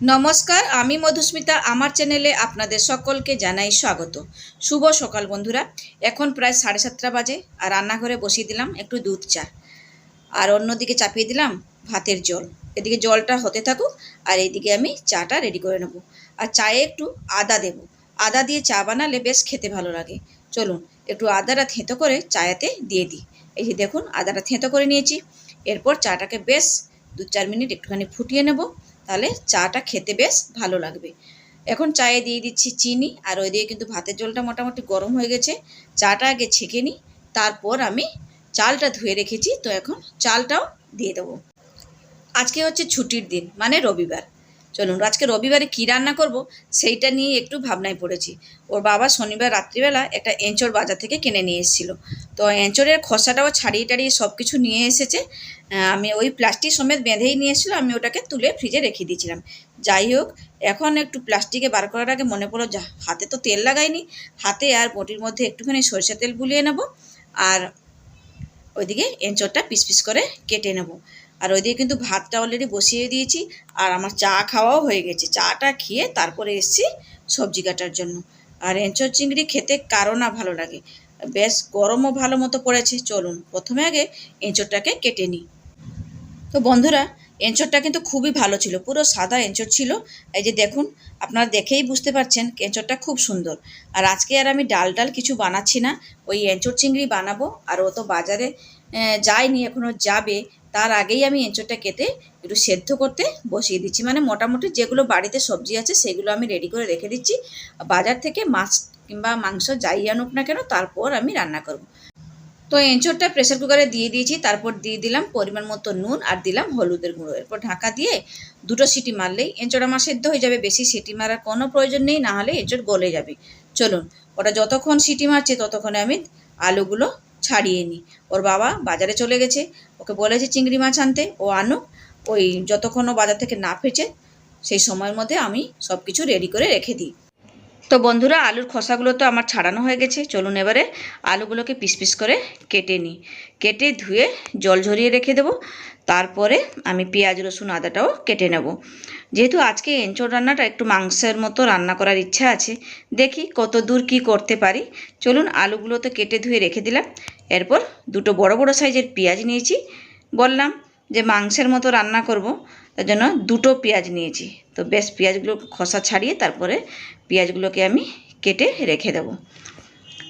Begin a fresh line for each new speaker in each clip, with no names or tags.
নমস্কার, আমি মধুস্মিতা। আমার চ্যানেলে আপনাদের সকলকে জানাই স্বাগত। শুভ সকাল বন্ধুরা। এখন প্রায় সাড়ে সাতটা বাজে আর রান্নাঘরে বসিয়ে দিলাম একটু দুধ চা। আর অন্যদিকে চাপিয়ে দিলাম ভাতের জল। এদিকে জলটা হতে থাকুক আর এইদিকে আমি চাটা রেডি করে নেব। আর চায়ে একটু আদা দেব। আদা দিয়ে চা বানালে বেশ খেতে ভালো লাগে। চলুন, একটু আদাটা থেঁতো করে চায়াতে দিয়ে দিই। এই যে দেখুন, আদাটা থেঁতো করে নিয়েছি। এরপর চাটাকে বেশ দু চার মিনিট একটুখানি ফুটিয়ে নেব। তাহলে চাটা খেতে বেশ ভালো লাগবে। এখন চায়ে দিয়ে দিচ্ছি চিনি, আর ওই দিয়ে কিন্তু ভাতের জলটা মোটামুটি গরম হয়ে গেছে। চাটা আগে ছেঁকে নিই, তারপর আমি চালটা ধুয়ে রেখেছি, তো এখন চালটাও দিয়ে দেবো। আজকে হচ্ছে ছুটির দিন মানে রবিবার। চলুন, আজকে রবিবারে কী রান্না করব সেইটা নিয়ে একটু ভাবনায় পড়েছি। ওর বাবা শনিবার রাত্রিবেলা একটা এঁচড় বাজার থেকে কিনে নিয়ে এসেছিল। তো এঁচড়ের খসাটাও ছাড়িয়ে টাড়িয়ে সব কিছু নিয়ে এসেছে। আমি ওই প্লাস্টিক সমেত বেঁধেই নিয়ে এসেছিল, আমি ওটাকে তুলে ফ্রিজে রেখে দিয়েছিলাম। যাই হোক, এখন একটু প্লাস্টিকে বার করার আগে মনে পড়ল, যা, হাতে তো তেল লাগাইনি। হাতে আর বটির মধ্যে একটুখানি সরষে তেল বুলিয়ে নেব। আর ওইদিকে এঁচড়টা পিস পিস করে কেটে নেব। আর ওইদিকে কিন্তু ভাতটা অলরেডি বসিয়ে দিয়েছি, আর আমার চা খাওয়াও হয়ে গেছে। চাটা খেয়ে তারপরে এসেছি সবজি কাটার জন্য। আর এঁচড় চিংড়ি খেতে কারও না ভালো লাগে। বেশ গরমও ভালো মতো পড়েছে, চলুন প্রথমে আগে এঁচড়টাকে কেটে নিই। তো বন্ধুরা, এঁচড়টা কিন্তু খুবই ভালো ছিল, পুরো সাদা এঁচড় ছিল। এই যে দেখুন, আপনারা দেখেই বুঝতে পারছেন এঁচড়টা খুব সুন্দর। আর আজকে আর আমি ডাল ডাল কিছু বানাচ্ছি না, ওই এঁচড় চিংড়ি বানাবো। আর ও তো বাজারে যায়নি এখনও যাবে। তার আগেই আমি এঁচড়টা কেটে একটু সেদ্ধ করতে বসিয়ে দিচ্ছি। মানে মোটামুটি যেগুলো বাড়িতে সবজি আছে সেগুলো আমি রেডি করে রেখে দিচ্ছি। বাজার থেকে মাছ কিংবা মাংস যাই আনুক না কেন তারপর আমি রান্না করব। তো এঁচড়টা প্রেসার কুকারে দিয়ে দিয়েছি, তারপর দিয়ে দিলাম পরিমাণ মতো নুন আর দিলাম হলুদের গুঁড়ো। এরপর ঢাকা দিয়ে দুটো সিটি মারলেই এঁচড় আমার সেদ্ধ হয়ে যাবে। বেশি সিটি মারার কোনো প্রয়োজন নেই, না হলে এঁচড় গলে যাবে। চলুন, ওটা যতক্ষণ সিটি মারছে ততক্ষণে আমি আলুগুলো ছাড়িয়ে নিই ওর বাবা বাজারে চলে গেছে। ওকে বলেছে চিংড়ি মাছ আনতে, ও আনুক। ওই যতক্ষণ বাজার থেকে না ফেচে সেই সময়ের মধ্যে আমি সব কিছু রেডি করে রেখে দিই। তো বন্ধুরা, আলুর খোসাগুলো তো আমার ছাড়ানো হয়ে গেছে। চলুন এবারে আলুগুলোকে পিস পিস করে কেটে নিই। কেটে ধুয়ে জল ঝরিয়ে রেখে দেবো। তারপরে আমি পেঁয়াজ, রসুন, আদাটাও কেটে নেব। যেহেতু আজকে এঁচড় রান্নাটা একটু মাংসের মতো রান্না করার ইচ্ছা আছে, দেখি কত দূর কী করতে পারি। চলুন আলুগুলো তো কেটে ধুয়ে রেখে দিলাম। এরপর দুটো বড় বড় সাইজের পেঁয়াজ নিয়েছি। বললাম যে মাংসের মতো রান্না করব। তার জন্য দুটো পেঁয়াজ নিয়েছি। তো বেশ পেঁয়াজগুলো খোসা ছাড়িয়ে তারপরে পেঁয়াজগুলোকে আমি কেটে রেখে দেবো।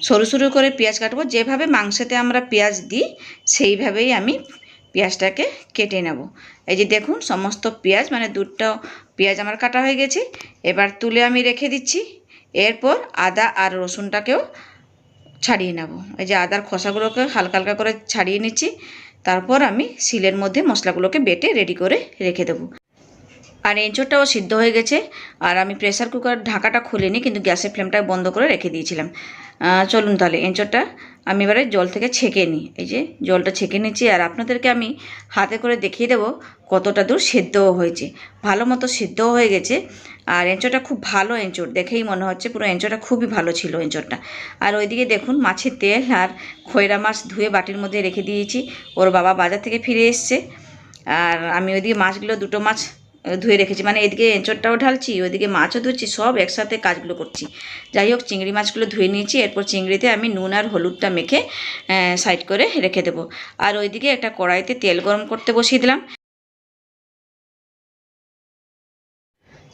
সরু সরু করে পেঁয়াজ কাটবো। যেভাবে মাংসতে আমরা পেঁয়াজ দিই, সেইভাবেই আমি পেঁয়াজটাকে কেটে নেব। এই যে দেখুন, সমস্ত পেঁয়াজ মানে দুটো পেঁয়াজ আমার কাটা হয়ে গেছে। এবার তুলে আমি রেখে দিচ্ছি। এরপর আদা আর রসুনটাকেও ছাড়িয়ে নেব। এই যে আদার খোসাগুলোকে হালকা হালকা করে ছাড়িয়ে নিচ্ছি। তারপর আমি শিলের মধ্যে মশলাগুলোকে বেটে রেডি করে রেখে দেবো। আর এঁচোড়টাও সিদ্ধ হয়ে গেছে। আর আমি প্রেসার কুকার ঢাকাটা খুলিনি কিন্তু গ্যাসের ফ্লেমটা বন্ধ করে রেখে দিয়েছিলাম। চলুন তাহলে এঁচড়টা আমি এবারে জল থেকে ছেঁকে নিই। এই যে, জলটা ছেঁকে নিচ্ছি আর আপনাদেরকে আমি হাতে করে দেখিয়ে দেবো কতটা দূর সেদ্ধও হয়েছে। ভালো মতো সেদ্ধও হয়ে গেছে আর এঁচড়টা খুব ভালো এঁচড়, দেখেই মনে হচ্ছে পুরো এঁচড়টা খুবই ভালো ছিল এঁচড়টা। আর ওইদিকে দেখুন মাছের তেল আর খয়রা মাছ ধুয়ে বাটির মধ্যে রেখে দিয়েছি। ওর বাবা বাজার থেকে ফিরে এসছে। আর আমি ওইদিকে মাছগুলো, দুটো মাছ ধুয়ে রেখেছি। মানে এদিকে এঁচড়টাও ঢালছি, ওইদিকে মাছও ধুচ্ছি, সব একসাথে কাজগুলো করছি। যাই হোক, চিংড়ি মাছগুলো ধুয়ে নিয়েছি, এরপর চিংড়িতে আমি নুন আর হলুদটা মেখে সাইড করে রেখে দেবো। আর ওইদিকে একটা কড়াইতে তেল গরম করতে বসিয়ে দিলাম।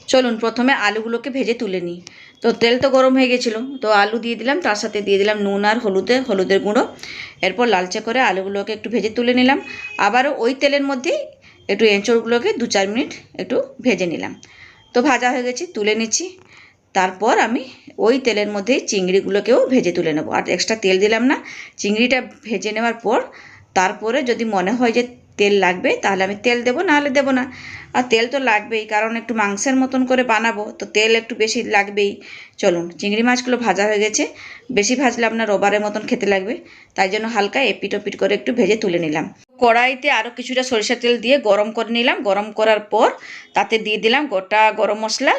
চলুন, প্রথমে আলুগুলোকে ভেজে তুলে নিই। তো তেল তো গরম হয়ে গেছিল, তো আলু দিয়ে দিলাম, তার সাথে দিয়ে দিলাম নুন আর হলুদে, হলুদের গুঁড়ো। এরপর লালচে করে আলুগুলোকে একটু ভেজে তুলে নিলাম। আবারও ওই তেলের মধ্যেই একটু এঁচড়গুলোকে দু চার মিনিট একটু ভেজে নিলাম। তো ভাজা হয়ে গেছে, তুলে নিচ্ছি। তারপর আমি ওই তেলের মধ্যেই চিংড়িগুলোকেও ভেজে তুলে নেব। আর এক্সট্রা তেল দিলাম না, চিংড়িটা ভেজে নেওয়ার পর তারপরে যদি মনে হয় যে তেল লাগবে, তাহলে আমি তেল দেবো, নাহলে দেবো না। আর তেল তো লাগবেই, কারণ একটু মাংসের মতন করে বানাবো, তো তেল একটু বেশি লাগবেই। চলুন, চিংড়ি মাছগুলো ভাজা হয়ে গেছে। বেশি ভাজলে আপনার রবারের মতন খেতে লাগবে। তাই জন্য হালকা এপিট ওপিট করে একটু ভেজে তুলে নিলাম। কড়াইতে আরও কিছুটা সরিষা তেল দিয়ে গরম করে নিলাম। গরম করার পর তাতে দিয়ে দিলাম গোটা গরম মশলা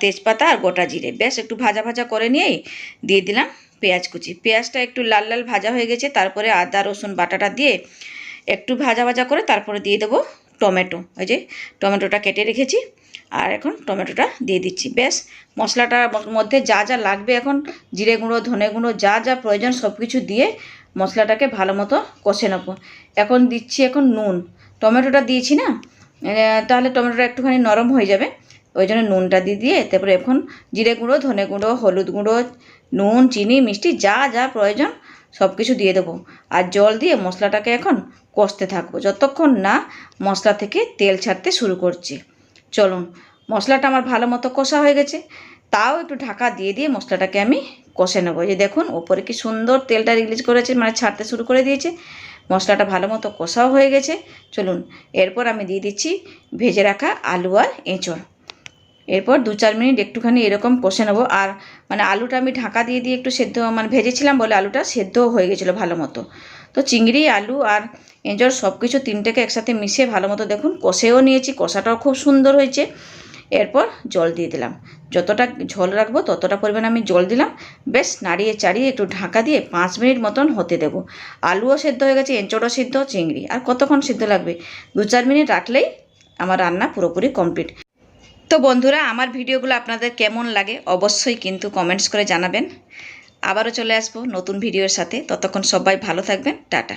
তেজপাতা আর গোটা জিরে। বেশ একটু ভাজা ভাজা করে নিয়েই দিয়ে দিলাম পেঁয়াজ কুচি। পেঁয়াজটা একটু লাল লাল ভাজা হয়ে গেছে, তারপরে আদা, রসুন, বাটাটা দিয়ে একটু ভাজা ভাজা করে তারপরে দিয়ে দেবো টমেটো। ওই যে টমেটোটা কেটে রেখেছি আর এখন টমেটোটা দিয়ে দিচ্ছি। বেশ মশলাটার মধ্যে যা যা লাগবে এখন, জিরে গুঁড়ো, ধনে গুঁড়ো, যা যা প্রয়োজন সব কিছু দিয়ে মশলাটাকে ভালো মতো কষে নেব। এখন দিচ্ছি এখন নুন। টমেটোটা দিয়েছি না? তাহলে টমেটোটা একটুখানি নরম হয়ে যাবে। ওই জন্য নুনটা দিয়ে দিয়ে তারপরে এখন জিরে গুঁড়ো, ধনে গুঁড়ো, হলুদ গুঁড়ো, নুন, চিনি, মিষ্টি, যা যা প্রয়োজন সব কিছু দিয়ে দেবো। আর জল দিয়ে মশলাটাকে এখন কষতে থাকব। যতক্ষণ না মশলা থেকে তেল ছাড়তে শুরু করছে। চলুন, মশলাটা আমার ভালো মতো কষা হয়ে গেছে। তাও একটু ঢাকা দিয়ে দিয়ে মশলাটাকে আমি কষে নেব। যে দেখুন, ওপরে কি সুন্দর তেলটা রিলিজ করেছে মানে ছাড়তে শুরু করে দিয়েছে। মশলাটা ভালো মতো কষাও হয়ে গেছে। চলুন, এরপর আমি দিয়ে দিচ্ছি ভেজে রাখা আলু আর এঁচড়। এরপর দু চার মিনিট একটুখানি এরকম কষে নেব। আর মানে আলুটা আমি ঢাকা দিয়ে দিয়ে একটু সেদ্ধ মানে ভেজেছিলাম বলে আলুটা সেদ্ধও হয়ে গেছিল ভালো মতো। তো চিংড়ি, আলু আর এঁচড় সব কিছু তিনটেকে একসাথে মিশিয়ে ভালো মতো দেখুন, কষেও নিয়েছি, কষাটাও খুব সুন্দর হয়েছে। এরপর জল দিয়ে দিলাম। যতটা ঝোল রাখব ততটা পরিমাণে আমি জল দিলাম। বেশ নাড়িয়ে চাড়িয়ে একটু ঢাকা দিয়ে পাঁচ মিনিট মতন হতে দেবো। আলুও সেদ্ধ হয়ে গেছে, এঁচড়ও সিদ্ধ, চিংড়ি। আর কতক্ষণ সিদ্ধ লাগবে? দু চার মিনিট রাখলেই আমার রান্না পুরোপুরি কমপ্লিট। তো বন্ধুরা, আমার ভিডিওগুলো আপনাদের কেমন লাগে অবশ্যই কিন্তু কমেন্টস করে জানাবেন। আবারও চলে আসব নতুন ভিডিওর সাথে। ততক্ষণ সবাই ভালো থাকবেন। টাটা।